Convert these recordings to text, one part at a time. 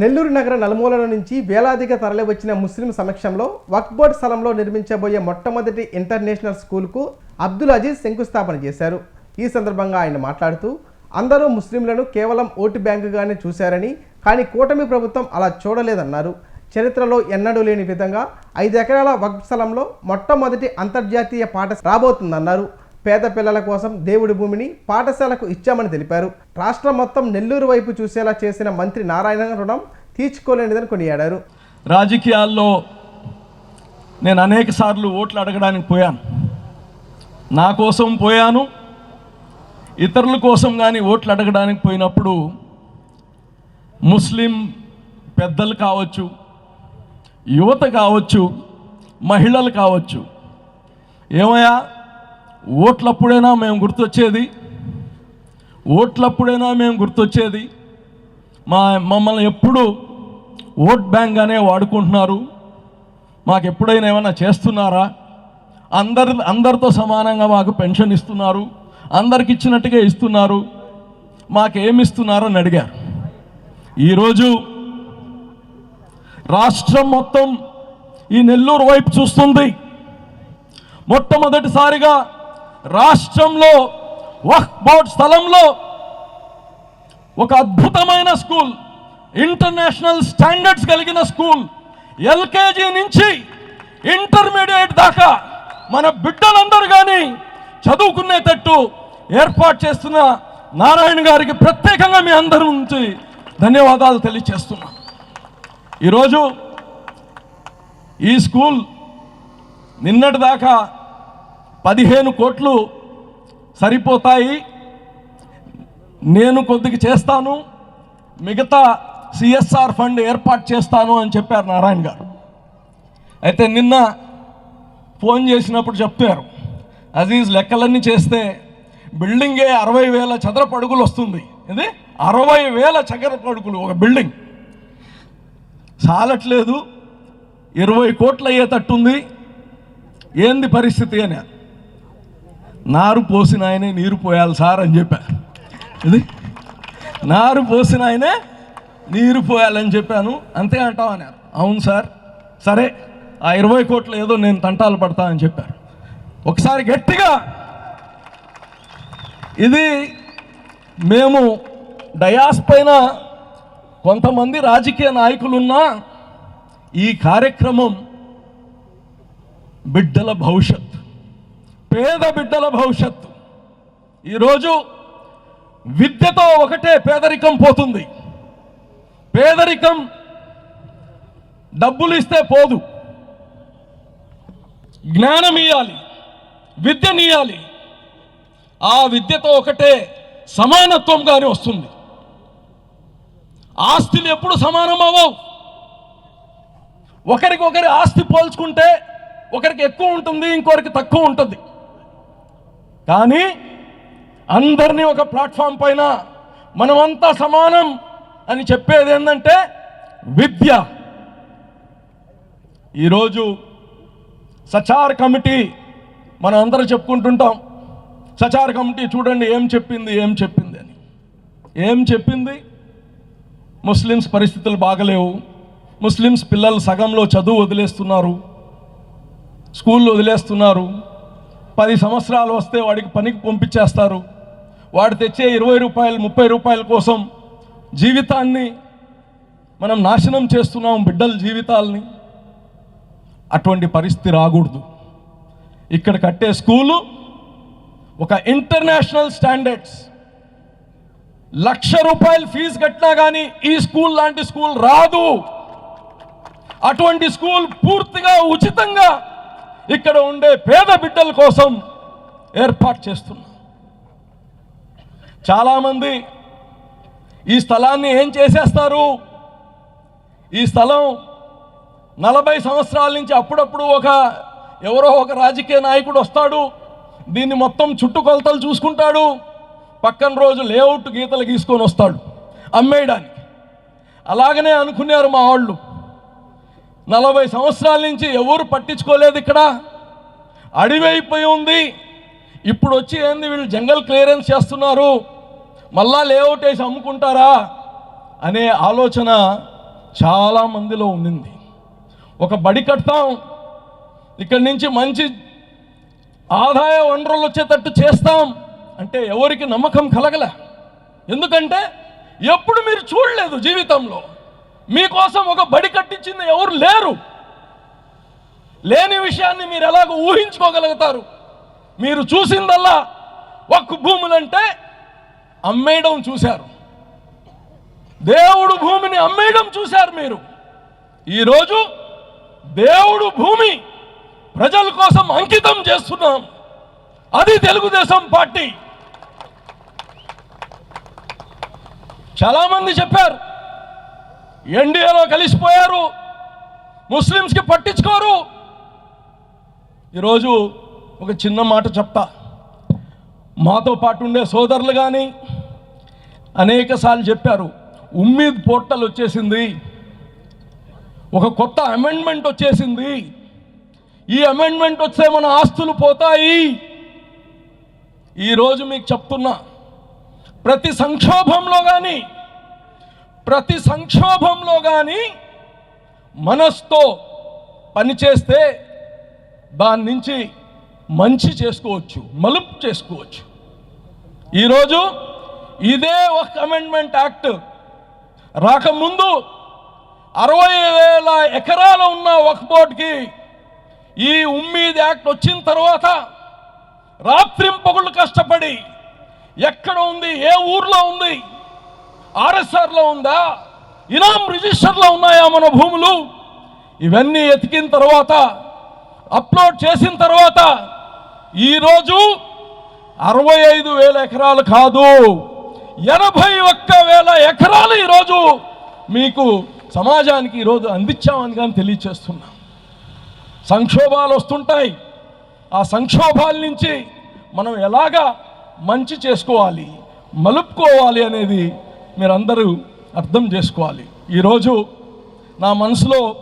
నెల్లూరు నగర నలుమూలల నుంచి వేలాదిగా తరలివచ్చిన ముస్లిం సమక్షంలో వక్ఫ్ బోర్డ్ స్థలంలో నిర్మించబోయే మొట్టమొదటి ఇంటర్నేషనల్ స్కూల్కు అబ్దుల్ అజీజ్ శంకుస్థాపన చేశారు. ఈ సందర్భంగా ఆయన మాట్లాడుతూ అందరూ ముస్లింలను కేవలం ఓటు బ్యాంకుగానే చూశారని కానీ కూటమి ప్రభుత్వం అలా చూడలేదన్నారు. చరిత్రలో ఎన్నడూ లేని విధంగా ఐదు ఎకరాల వక్ఫ్ స్థలంలో మొట్టమొదటి అంతర్జాతీయ పాఠశాల రాబోతుందన్నారు. పేద పిల్లల కోసం దేవుడి భూమిని పాఠశాలకు ఇచ్చామని తెలిపారు. రాష్ట్రం మొత్తం నెల్లూరు వైపు చూసేలా చేసిన మంత్రి నారాయణ రుణం తీర్చుకోలేనిదని కొనియాడారు రాజకీయాల్లో నేను అనేక సార్లు ఓట్లు అడగడానికి పోయాను. నా కోసం పోయాను. ఇతరుల కోసం కానీ ఓట్లు అడగడానికి పోయినప్పుడు ముస్లిం పెద్దలు కావచ్చు యువత కావచ్చు మహిళలు కావచ్చు ఏమయ్యా ఓట్లప్పుడైనా మేము గుర్తొచ్చేది ఓట్లప్పుడైనా మేము గుర్తొచ్చేది మా మమ్మల్ని ఎప్పుడు ఓట్ బ్యాంక్గానే వాడుకుంటున్నారు. మాకు ఎప్పుడైనా ఏమైనా చేస్తున్నారా? అందరి అందరితో సమానంగా మాకు పెన్షన్ ఇస్తున్నారు. అందరికి ఇచ్చినట్టుగా ఇస్తున్నారు. మాకేమి ఇస్తున్నారో అని అడిగారు. ఈరోజు రాష్ట్రం మొత్తం ఈ నెల్లూరు వైపు చూస్తుంది. మొట్టమొదటిసారిగా రాష్ట్రంలో వక్ బోర్డ్ స్థలంలో ఒక అద్భుతమైన స్కూల్ ఇంటర్నేషనల్ స్టాండర్డ్స్ కలిగిన స్కూల్ ఎల్కేజీ నుంచి ఇంటర్మీడియట్ దాకా మన బిడ్డలందరూ కానీ చదువుకునేటట్టు ఏర్పాటు చేస్తున్న నారాయణ గారికి ప్రత్యేకంగా మీ అందరి నుంచి ధన్యవాదాలు తెలియచేస్తున్నా. ఈరోజు ఈ స్కూల్ నిన్నటి దాకా పదిహేను కోట్లు సరిపోతాయి. నేను కొద్దిగా చేస్తాను మిగతా సిఎస్ఆర్ ఫండ్ ఏర్పాటు చేస్తాను అని చెప్పారు నారాయణ గారు. అయితే నిన్న ఫోన్ చేసినప్పుడు చెప్పారు అజీజ్ లెక్కలన్నీ చేస్తే బిల్డింగే అరవై వేల చదరపు అడుగులు వస్తుంది. ఇది అరవై వేల చదరపు అడుగులు ఒక బిల్డింగ్. చాలట్లేదు ఇరవై కోట్లు అయ్యేటట్టుంది ఏంది పరిస్థితి అని నారు పోసిన ఆయనే నీరు పోయాలి సార్ అని చెప్పారు. ఇది? నారు పోసిన ఆయనే నీరు పోయాలని చెప్పాను. అంతే అంటావు అన్నారు అవును సార్. సరే ఆ ఇరవై కోట్లు ఏదో నేను తంటాలు పడతా అని చెప్పారు. ఒకసారి గట్టిగా ఇది మేము డయాస్ పైన కొంతమంది రాజకీయ నాయకులున్నా ఈ కార్యక్రమం బిడ్డల భవిష్యత్ పేద బిడ్డల భవిష్యత్తు. ఈరోజు విద్యతో ఒకటే పేదరికం పోతుంది. పేదరికం డబ్బులు ఇస్తే పోదు. జ్ఞానం ఇవ్వాలి విద్యనియాలి ఆ విద్యతో ఒకటే సమానత్వం కానీ వస్తుంది. ఆస్తులు ఎప్పుడు సమానం అవ్వవు ఒకరికి ఒకరి ఆస్తి పోల్చుకుంటే ఒకరికి ఎక్కువ ఉంటుంది ఇంకొకరికి తక్కువ ఉంటుంది. కానీ అందరినీ ఒక ప్లాట్ఫామ్ పైన మనమంతా సమానం అని చెప్పేది ఏంటంటే విద్య. ఈరోజు సచార్ కమిటీ మనం అందరూ చెప్పుకుంటుంటాం సచార్ కమిటీ చూడండి ఏం చెప్పింది ఏం చెప్పింది అని. ఏం చెప్పింది? ముస్లిమ్స్ పరిస్థితులు బాగలేవు. ముస్లిమ్స్ పిల్లలు సగంలో చదువు వదిలేస్తున్నారు స్కూళ్ళు వదిలేస్తున్నారు. పది సంవత్సరాలు వస్తే వాడికి పనికి పంపించేస్తారు. వాడు తెచ్చే ఇరవై రూపాయలు ముప్పై రూపాయల కోసం జీవితాన్ని మనం నాశనం చేస్తున్నాం బిడ్డల జీవితాల్ని. అటువంటి పరిస్థితి రాకూడదు. ఇక్కడ కట్టే స్కూలు ఒక ఇంటర్నేషనల్ స్టాండర్డ్స్. లక్ష రూపాయలు ఫీజు కట్టినా కానీ ఈ స్కూల్ లాంటి స్కూల్ రాదు. అటువంటి స్కూల్ పూర్తిగా ఉచితంగా ఇక్కడ ఉండే పేద బిడ్డల కోసం ఏర్పాటు చేస్తున్నాం. చాలామంది ఈ స్థలాన్ని ఏం చేసేస్తారు? ఈ స్థలం నలభై సంవత్సరాల నుంచి అప్పుడప్పుడు ఒక ఎవరో ఒక రాజకీయ నాయకుడు వస్తాడు దీన్ని మొత్తం చుట్టుకొలతలు చూసుకుంటాడు పక్కన రోజు లేఅవుట్ గీతలు గీసుకొని వస్తాడు అమ్మేయడానికి. అలాగనే అనుకున్నారు మా వాళ్ళు. నలభై సంవత్సరాల నుంచి ఎవరు పట్టించుకోలేదు ఇక్కడ. అడివైపోయి అయిపోయి ఉంది. ఇప్పుడు వచ్చి ఏంది వీళ్ళు జంగల్ క్లియరెన్స్ చేస్తున్నారు? మళ్ళా లేఅవుట్ వేసి అమ్ముకుంటారా అనే ఆలోచన చాలా మందిలో ఉండింది. ఒక బడి కడతాం ఇక్కడి నుంచి మంచి ఆదాయ వనరులు వచ్చేటట్టు చేస్తాం అంటే ఎవరికి నమ్మకం కలగలే. ఎందుకంటే ఎప్పుడు మీరు చూడలేదు జీవితంలో. మీకోసం ఒక బడి కట్టించింది ఎవరు లేరు. లేని విషయాన్ని మీరు ఎలాగ ఊహించుకోగలుగుతారు? మీరు చూసిందల్లా ఒక్క భూములంటే అమ్మేయడం చూశారు. దేవుడు భూమిని అమ్మేయడం చూశారు మీరు. ఈరోజు దేవుడు భూమి ప్రజల కోసం అంకితం చేస్తున్నాం. అది తెలుగుదేశం పార్టీ. చాలామంది చెప్పారు ఎన్డీఏలో కలిసిపోయారు ముస్లిమ్స్కి పట్టించుకోరు. ఈరోజు ఒక చిన్న మాట చెప్తా. మాతో పాటు ఉండే సోదరులు కానీ అనేకసార్లు చెప్పారు ఉమ్మీద్ పోర్టల్ వచ్చేసింది. ఒక కొత్త అమెండ్మెంట్ వచ్చేసింది. ఈ అమెండ్మెంట్ వస్తే మన ఆస్తులు పోతాయి. ఈరోజు మీకు చెప్తున్నా ప్రతి సంక్షోభంలో కానీ ప్రతి సంక్షోభంలో కానీ మనస్తో పనిచేస్తే దాని నుంచి మంచి చేసుకోవచ్చు మలుపు చేసుకోవచ్చు. ఈరోజు ఇదే ఒక అమెండ్మెంట్ యాక్ట్ రాకముందు అరవై వేల ఎకరాలు ఉన్న ఒక బోర్డుకి ఈ ఉమ్మీద్ యాక్ట్ వచ్చిన తర్వాత రాత్రింపగుళ్ళు కష్టపడి ఎక్కడ ఉంది ఏ ఊర్లో ఉంది ఆర్ఎస్ఆర్లో ఉందా ఇనాం రిజిస్టర్లో ఉన్నాయా మన భూములు ఇవన్నీ ఎతికిన తర్వాత అప్లోడ్ చేసిన తర్వాత ఈరోజు అరవై ఐదు వేల ఎకరాలు కాదు. ఎనభై ఒక్క వేల ఎకరాలు ఈరోజు మీకు సమాజానికి ఈరోజు అందించామని కానీ తెలియచేస్తున్నాం. సంక్షోభాలు వస్తుంటాయి. ఆ సంక్షోభాల నుంచి మనం ఎలాగా మంచి చేసుకోవాలి మలుపుకోవాలి అనేది మీరందరూ అర్థం చేసుకోవాలి. ఈరోజు నా మనసులో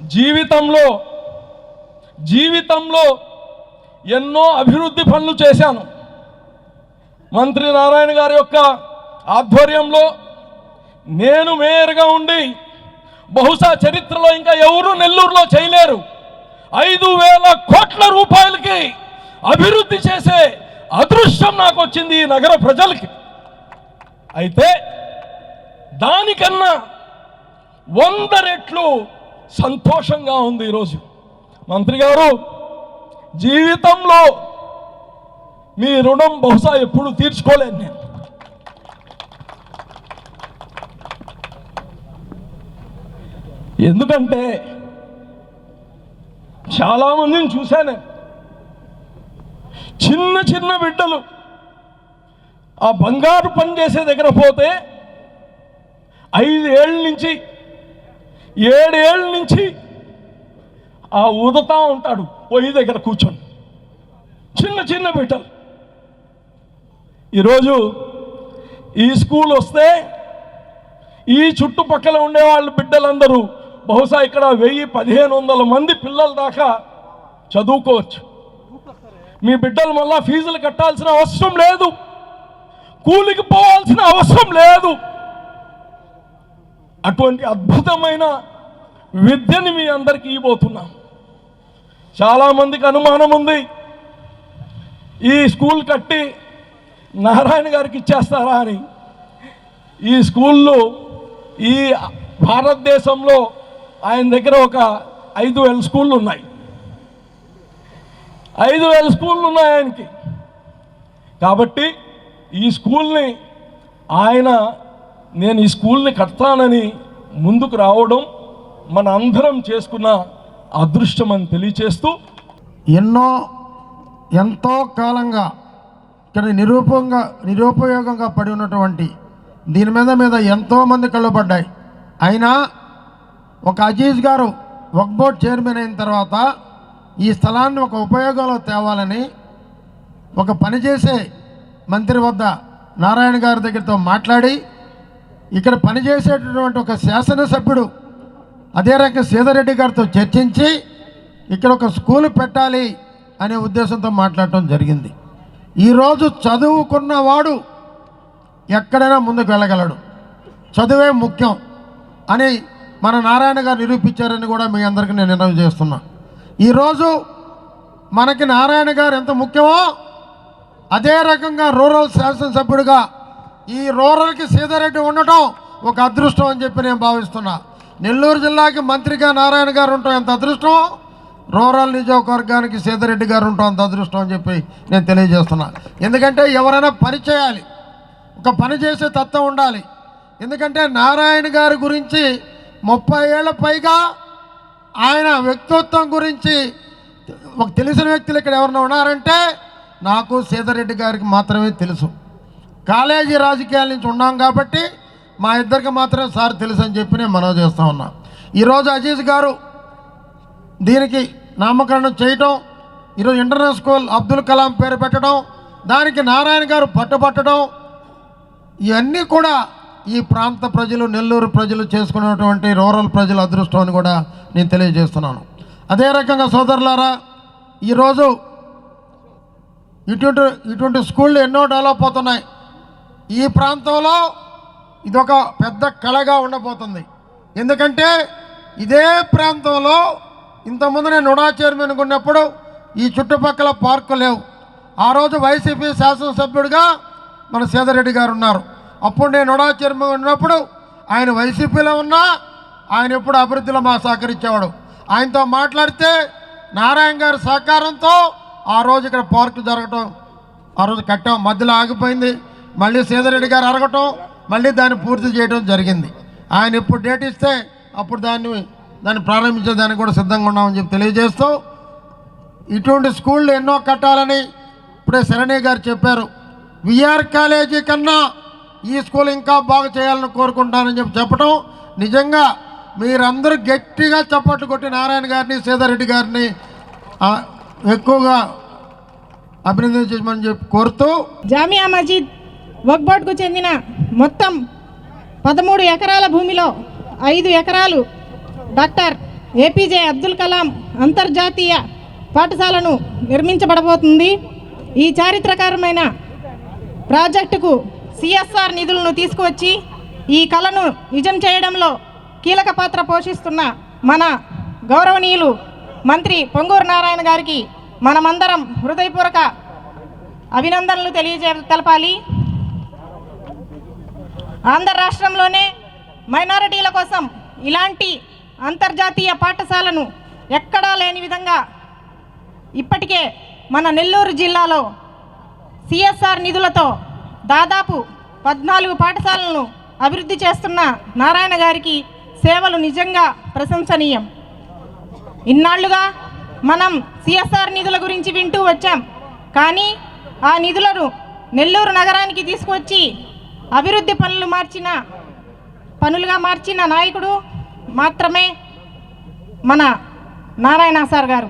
జీవితంలో జీవితంలో ఎన్నో అభివృద్ధి పనులు చేశాను. మంత్రి నారాయణ గారి యొక్క ఆధ్వర్యంలో నేను మేయర్గా ఉండి బహుశా చరిత్రలో ఇంకా ఎవరు నెల్లూరులో చేయలేరు. ఐదు వేల కోట్ల రూపాయలకి అభివృద్ధి చేసే అదృష్టం నాకు వచ్చింది ఈ నగర ప్రజలకి. అయితే దానికన్నా వంద రెట్లు సంతోషంగా ఉంది ఈరోజు. మంత్రి గారు జీవితంలో మీ రుణం బహుశా ఎప్పుడు తీర్చుకోలేను నేను. ఎందుకంటే చాలామందిని చూశాను. చిన్న చిన్న బిడ్డలు ఆ బంగారు పని చేసే దగ్గర పోతే ఐదేళ్ళ నుంచి ఏడేళ్ళ నుంచి ఆ ఊదుతా ఉంటాడు పొయ్యి దగ్గర కూర్చొని. చిన్న చిన్న బిడ్డలు. ఈరోజు ఈ స్కూల్ వస్తే ఈ చుట్టుపక్కల ఉండే వాళ్ళ బిడ్డలందరూ బహుశా ఇక్కడ వెయ్యి పదిహేను వందల మంది పిల్లల దాకా చదువుకోవచ్చు. మీ బిడ్డలు మళ్ళా ఫీజులు కట్టాల్సిన అవసరం లేదు. కూలికి పోవాల్సిన అవసరం లేదు. అటువంటి అద్భుతమైన విద్యని మీ అందరికీ ఇవ్వబోతున్నాం. చాలామందికి అనుమానం ఉంది. ఈ స్కూల్ కట్టి నారాయణ గారికి ఇచ్చేస్తారా అని. ఈ స్కూల్లో ఈ భారతదేశంలో ఆయన దగ్గర ఒక ఐదు వేల స్కూళ్ళు ఉన్నాయి. ఐదు వేల స్కూళ్ళు ఉన్నాయి ఆయనకి. కాబట్టి ఈ స్కూల్ని ఆయన నేను ఈ స్కూల్ని కడతానని ముందుకు రావడం మన అందరం చేసుకున్న అదృష్టం అని తెలియచేస్తూ ఎన్నో ఎంతో కాలంగా ఇక్కడ నిరూపంగా నిరుపయోగంగా పడి ఉన్నటువంటి దీని మీద మీద ఎంతోమంది కళ్ళు పడ్డాయి. అయినా ఒక అజీజ్ గారు వక్ బోర్డ్ చైర్మన్ అయిన తర్వాత ఈ స్థలాన్ని ఒక ఉపయోగంలో తేవాలని ఒక పనిచేసే మంత్రి వద్ద నారాయణ గారి దగ్గరతో మాట్లాడి ఇక్కడ పనిచేసేటటువంటి ఒక శాసనసభ్యుడు అదే రకంగా సీతారెడ్డి గారితో చర్చించి ఇక్కడ ఒక స్కూల్ పెట్టాలి అనే ఉద్దేశంతో మాట్లాడటం జరిగింది. ఈరోజు చదువుకున్నవాడు ఎక్కడైనా ముందుకు వెళ్ళగలడు. చదువే ముఖ్యం అని మన నారాయణ గారు నిరూపించారని కూడా మీ అందరికీ నేను నిర్ణయం చేస్తున్నా. ఈరోజు మనకి నారాయణ గారు ఎంత ముఖ్యమో అదే రకంగా రూరల్ శాసనసభ్యుడిగా ఈ రూరల్కి సీతారెడ్డి ఉండటం ఒక అదృష్టం అని చెప్పి నేను భావిస్తున్నా. నెల్లూరు జిల్లాకి మంత్రిగా నారాయణ గారు ఉంటాం ఎంత అదృష్టం? రూరల్ నియోజకవర్గానికి సీతారెడ్డి గారు ఉంటాం అంత అదృష్టం అని చెప్పి నేను తెలియజేస్తున్నా. ఎందుకంటే ఎవరైనా పని చేయాలి. ఒక పని చేసే తత్వం ఉండాలి. ఎందుకంటే నారాయణ గారి గురించి ముప్పై ఏళ్ళ పైగా ఆయన వ్యక్తిత్వం గురించి ఒక తెలిసిన వ్యక్తులు ఇక్కడ ఎవరైనా ఉన్నారంటే నాకు సీతారెడ్డి గారికి మాత్రమే తెలుసు. కాలేజీ రాజకీయాల నుంచి ఉన్నాం కాబట్టి మా ఇద్దరికి మాత్రమే సార్ తెలుసు అని చెప్పి నేను మనవి చేస్తా ఉన్నా. ఈరోజు అజీజ్ గారు దీనికి నామకరణం చేయటం ఈరోజు ఇంటర్నల్ స్కూల్ అబ్దుల్ కలాం పేరు పెట్టడం దానికి నారాయణ గారు పట్టుబట్టడం ఇవన్నీ కూడా ఈ ప్రాంత ప్రజలు నెల్లూరు ప్రజలు చేసుకున్నటువంటి రూరల్ ప్రజల అదృష్టం అని కూడా నేను తెలియజేస్తున్నాను. అదే రకంగా సోదరులారా ఈరోజు ఇటువంటి ఇటువంటి స్కూళ్ళు ఎన్నో డెవలప్ అవుతున్నాయి. ఈ ప్రాంతంలో ఇదొక పెద్ద కళగా ఉండబోతుంది. ఎందుకంటే ఇదే ప్రాంతంలో ఇంతకుముందు నేను నుడా చైర్మన్ ఉన్నప్పుడు ఈ చుట్టుపక్కల పార్కు లేవు. ఆ రోజు వైసీపీ శాసనసభ్యుడిగా మన సీతారెడ్డి గారు ఉన్నారు. అప్పుడు నేను నుడా చైర్మన్ ఉన్నప్పుడు ఆయన వైసీపీలో ఉన్నా ఆయన ఎప్పుడు అభివృద్ధిలో మా సహకరించేవాడు. ఆయనతో మాట్లాడితే నారాయణ గారి సహకారంతో ఆ రోజు ఇక్కడ పార్కు జరగటం ఆ రోజు కట్టాం మధ్యలో ఆగిపోయింది. మళ్ళీ సీతారెడ్డి గారు అరగటం మళ్ళీ దాన్ని పూర్తి చేయడం జరిగింది. ఆయన ఇప్పుడు డేట్ ఇస్తే అప్పుడు దాన్ని దాన్ని ప్రారంభించేదానికి కూడా సిద్ధంగా ఉన్నామని చెప్పి తెలియజేస్తూ ఇటువంటి స్కూళ్ళు ఎన్నో కట్టాలని ఇప్పుడే శరణి గారు చెప్పారు. విఆర్ కాలేజీ కన్నా ఈ స్కూల్ ఇంకా బాగా చేయాలని కోరుకుంటానని చెప్పి చెప్పడం నిజంగా మీరందరూ గట్టిగా చప్పట్లు కొట్టి నారాయణ గారిని సీతారెడ్డి గారిని ఎక్కువగా అభినందించమని చెప్పి కోరుతూ జామియా మజీద్ వక్ చెందిన మొత్తం పదమూడు ఎకరాల భూమిలో ఐదు ఎకరాలు డాక్టర్ ఏపీజే అబ్దుల్ కలాం అంతర్జాతీయ పాఠశాలను నిర్మించబడబోతుంది. ఈ చారిత్రకరమైన ప్రాజెక్టుకు సిఎస్ఆర్ నిధులను తీసుకువచ్చి ఈ కళను నిజం చేయడంలో కీలక పాత్ర పోషిస్తున్న మన గౌరవనీయులు మంత్రి పొంగూరు నారాయణ గారికి మనమందరం హృదయపూర్వక అభినందనలు తెలియజే తెలపాలి. ఆంధ్ర రాష్ట్రంలోనే మైనారిటీల కోసం ఇలాంటి అంతర్జాతీయ పాఠశాలను ఎక్కడా లేని విధంగా ఇప్పటికే మన నెల్లూరు జిల్లాలో సిఎస్ఆర్ నిధులతో దాదాపు పద్నాలుగు పాఠశాలలను అభివృద్ధి చేస్తున్న నారాయణ గారికి సేవలు నిజంగా ప్రశంసనీయం. ఇన్నాళ్ళుగా మనం సిఎస్ఆర్ నిధుల గురించి వింటూ వచ్చాం. కానీ ఆ నిధులను నెల్లూరు నగరానికి తీసుకువచ్చి అభివృద్ధి పనులు మార్చిన పనులుగా మార్చిన నాయకుడు మాత్రమే మన నారాయణ సార్ గారు.